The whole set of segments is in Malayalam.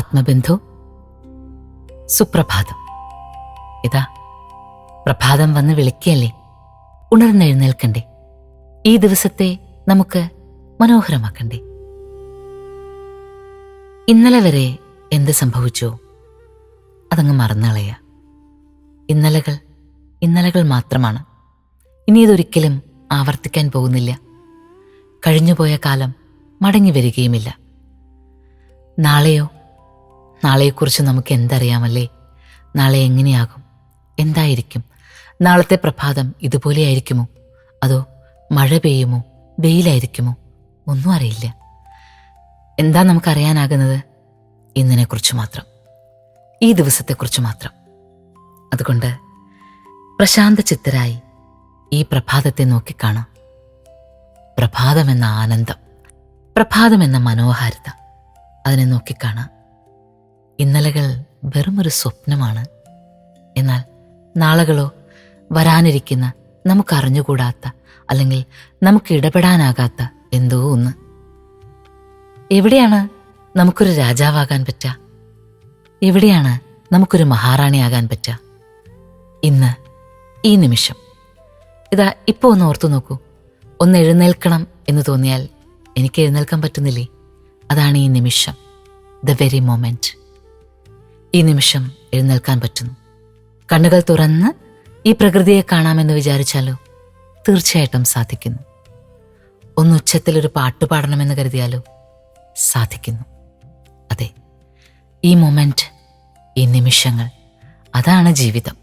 ആത്മബന്ധു. സുപ്രഭാതം. ഇതാ പ്രഭാതം വന്ന് വിളിക്കല്ലേ ഉണർന്നെഴുന്നേൽക്കണ്ടേ ഈ ദിവസത്തെ നമുക്ക് മനോഹരമാക്കണ്ടേ? ഇന്നലെ വരെ എന്ത് സംഭവിച്ചു? അതങ്ങ് മറന്നളയ. ഇന്നലകൾ ഇന്നലകൾ മാത്രമാണ്. ഇനി ഇതൊരിക്കലും ആവർത്തിക്കാൻ പോകുന്നില്ല. കഴിഞ്ഞുപോയ കാലം മടങ്ങി വരികയുമില്ല. നാളെയോ നാളെയെക്കുറിച്ച് നമുക്ക് എന്തറിയാമല്ലേ? നാളെ എങ്ങനെയാകും? എന്തായിരിക്കും? നാളത്തെ പ്രഭാതം ഇതുപോലെയായിരിക്കുമോ അതോ മഴ പെയ്യുമോ? വെയിലായിരിക്കുമോ? ഒന്നും അറിയില്ല. എന്താ നമുക്കറിയാനാകുന്നത്? ഇന്നിനെക്കുറിച്ച് മാത്രം. ഈ ദിവസത്തെക്കുറിച്ച് മാത്രം. അതുകൊണ്ട് പ്രശാന്ത ചിത്തരായി ഈ പ്രഭാതത്തെ നോക്കിക്കാണാം പ്രഭാതമെന്ന ആനന്ദം പ്രഭാതമെന്ന മനോഹാരിത അതിനെ നോക്കിക്കാണാം ഇന്നലകൾ വെറുമൊരു സ്വപ്നമാണ്. എന്നാൽ നാളുകളോ വരാനിരിക്കുന്ന നമുക്കറിഞ്ഞുകൂടാത്ത അല്ലെങ്കിൽ നമുക്ക് ഇടപെടാനാകാത്ത എന്തോ ഒന്ന്. എവിടെയാണ് നമുക്കൊരു രാജാവാകാൻ പറ്റുക എവിടെയാണ് നമുക്കൊരു മഹാറാണിയാകാൻ പറ്റുക ഇന്ന് ഈ നിമിഷം. ഇതാ ഇപ്പോൾ ഒന്ന് ഓർത്തു നോക്കൂ. ഒന്ന് എഴുന്നേൽക്കണം എന്ന് തോന്നിയാൽ എനിക്ക് എഴുന്നേൽക്കാൻ പറ്റുന്നില്ലേ? അതാണ് ഈ നിമിഷം. ദ വെരി മൊമെന്റ് ഈ നിമിഷം എഴുന്നേൽക്കാൻ പറ്റുന്നു. കണ്ണുകൾ തുറന്ന് ഈ പ്രകൃതിയെ കാണാമെന്ന് വിചാരിച്ചാലോ? തീർച്ചയായിട്ടും സാധിക്കുന്നു. ഒന്ന് ഉച്ചത്തിൽ ഒരു പാട്ട് പാടണമെന്ന് കരുതിയാലോ? സാധിക്കുന്നു. അതെ ഈ മൊമെന്റ് ഈ നിമിഷങ്ങൾ അതാണ് ജീവിതം.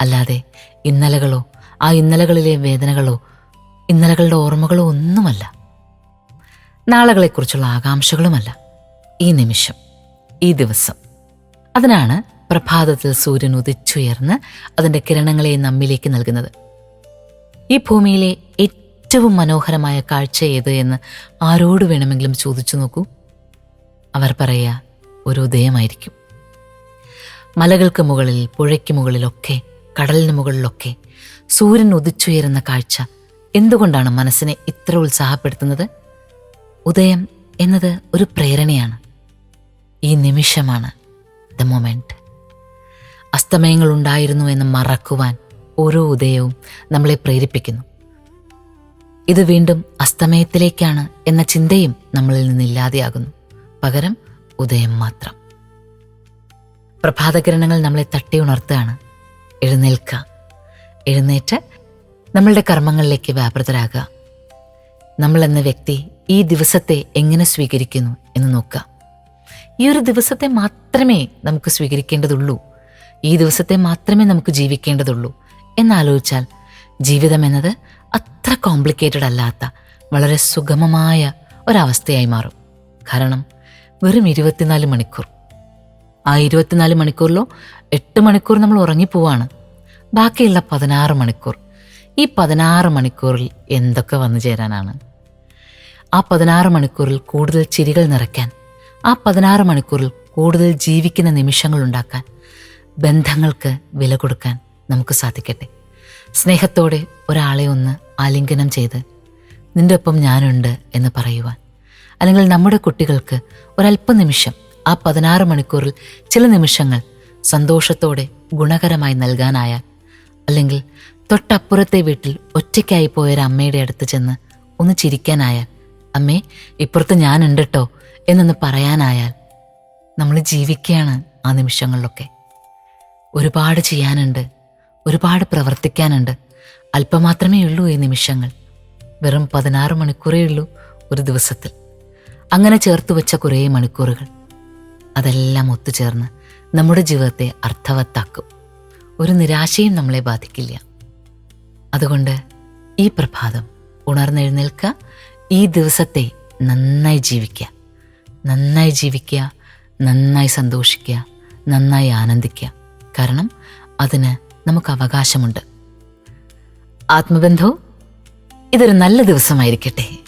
അല്ലാതെ ഇന്നലകളോ ആ ഇന്നലകളിലെ വേദനകളോ ഇന്നലകളുടെ ഓർമ്മകളോ ഒന്നുമല്ല. നാളുകളെക്കുറിച്ചുള്ള ആകാംക്ഷകളുമല്ല. ഈ നിമിഷം ഈ ദിവസം. അതിനാണ് പ്രഭാതത്തിൽ സൂര്യൻ ഉദിച്ചുയർന്ന് അതിന്റെ കിരണങ്ങളെ നമ്മിലേക്ക് നൽകുന്നത്. ഈ ഭൂമിയിലെ ഏറ്റവും മനോഹരമായ കാഴ്ച ഏത് എന്ന് ആരോട് വേണമെങ്കിലും ചോദിച്ചു നോക്കൂ. അവർ പറയുക ഒരു ഉദയമായിരിക്കും. മലകൾക്ക് മുകളിൽ പുഴയ്ക്ക് മുകളിലൊക്കെ കടലിന് മുകളിലൊക്കെ സൂര്യൻ ഉദിച്ചുയരുന്ന കാഴ്ച എന്തുകൊണ്ടാണ് മനസ്സിനെ ഇത്ര ഉത്സാഹപ്പെടുത്തുന്നത്? ഉദയം എന്നത് ഒരു പ്രേരണയാണ് ഈ നിമിഷമാണ്. ദ മൊമെന്റ് അസ്തമയങ്ങൾ ഉണ്ടായിരുന്നു എന്ന് മറക്കുവാൻ ഓരോ ഉദയവും നമ്മളെ പ്രേരിപ്പിക്കുന്നു. ഇത് വീണ്ടും അസ്തമയത്തിലേക്കാണ് എന്ന ചിന്തയും നമ്മളിൽ നിന്നില്ലാതെയാകുന്നു പകരം ഉദയം മാത്രം. പ്രഭാതകിരണങ്ങൾ നമ്മളെ തട്ടി ഉണർത്തുകയാണ്. എഴുന്നേൽക്കുക എഴുന്നേറ്റ് നമ്മളുടെ കർമ്മങ്ങളിലേക്ക് വ്യാപൃതരാകുക. നമ്മളെന്ന വ്യക്തി ഈ ദിവസത്തെ എങ്ങനെ സ്വീകരിക്കുന്നു എന്ന് നോക്കുക. ഈ ഒരു ദിവസത്തെ മാത്രമേ നമുക്ക് സ്വീകരിക്കേണ്ടതുള്ളൂ. ഈ ദിവസത്തെ മാത്രമേ നമുക്ക് ജീവിക്കേണ്ടതുള്ളൂ. എന്നാലോചിച്ചാൽ ജീവിതം എന്നത് അത്ര കോംപ്ലിക്കേറ്റഡ് അല്ലാത്ത വളരെ സുഗമമായ ഒരവസ്ഥയായി മാറും. കാരണം വെറും ഇരുപത്തിനാല് മണിക്കൂർ. ആ ഇരുപത്തിനാല് മണിക്കൂറിലോ എട്ട് മണിക്കൂർ നമ്മൾ ഉറങ്ങിപ്പോവാണ്. ബാക്കിയുള്ള പതിനാറ് മണിക്കൂർ. ഈ പതിനാറ് മണിക്കൂറിൽ എന്തൊക്കെ വന്നു ചേരാനാണ്? ആ പതിനാറ് മണിക്കൂറിൽ കൂടുതൽ ചിരികൾ നിറയ്ക്കാൻ ആ പതിനാറ് മണിക്കൂറിൽ കൂടുതൽ ജീവിക്കുന്ന നിമിഷങ്ങൾ ഉണ്ടാക്കാൻ ബന്ധങ്ങൾക്ക് വില കൊടുക്കാൻ നമുക്ക് സാധിക്കട്ടെ. സ്നേഹത്തോടെ ഒരാളെ ഒന്ന് ആലിംഗനം ചെയ്ത് നിന്റെ ഒപ്പം ഞാനുണ്ട് എന്ന് പറയുവാൻ. അല്ലെങ്കിൽ നമ്മുടെ കുട്ടികൾക്ക് ഒരല്പ നിമിഷം ആ പതിനാറ് മണിക്കൂറിൽ ചില നിമിഷങ്ങൾ സന്തോഷത്തോടെ ഗുണകരമായി നൽകാനായാൽ അല്ലെങ്കിൽ തൊട്ടപ്പുറത്തെ വീട്ടിൽ ഒറ്റയ്ക്കായി പോയൊരമ്മയുടെ അടുത്ത് ചെന്ന് ഒന്ന് ചിരിക്കാനായാൽ അമ്മേ ഇപ്പുറത്ത് ഞാനുണ്ട് കേട്ടോ എന്നൊന്ന് പറയാനായാൽ നമ്മൾ ജീവിക്കുകയാണ് ആ നിമിഷങ്ങളിലൊക്കെ. ഒരുപാട് ചെയ്യാനുണ്ട് ഒരുപാട് പ്രവർത്തിക്കാനുണ്ട്. അല്പമാത്രമേ ഉള്ളൂ ഈ നിമിഷങ്ങൾ. വെറും പതിനാറ് മണിക്കൂറേ ഉള്ളൂ ഒരു ദിവസത്തിൽ. അങ്ങനെ ചേർത്ത് വെച്ച കുറേ മണിക്കൂറുകൾ. അതെല്ലാം ഒത്തുചേർന്ന് നമ്മുടെ ജീവിതത്തെ അർത്ഥവത്താക്കും. ഒരു നിരാശയും നമ്മളെ ബാധിക്കില്ല. അതുകൊണ്ട് ഈ പ്രഭാതം ഉണർന്നെഴുന്നേൽക്കുക ഈ ദിവസത്തെ നന്നായി ജീവിക്കുക. നന്നായി ജീവിക്കുക നന്നായി സന്തോഷിക്കുക നന്നായി ആനന്ദിക്കുക. കാരണം അതിന് നമുക്ക് അവകാശമുണ്ട്. ആത്മബന്ധവും ഇതൊരു നല്ല ദിവസമായിരിക്കട്ടെ.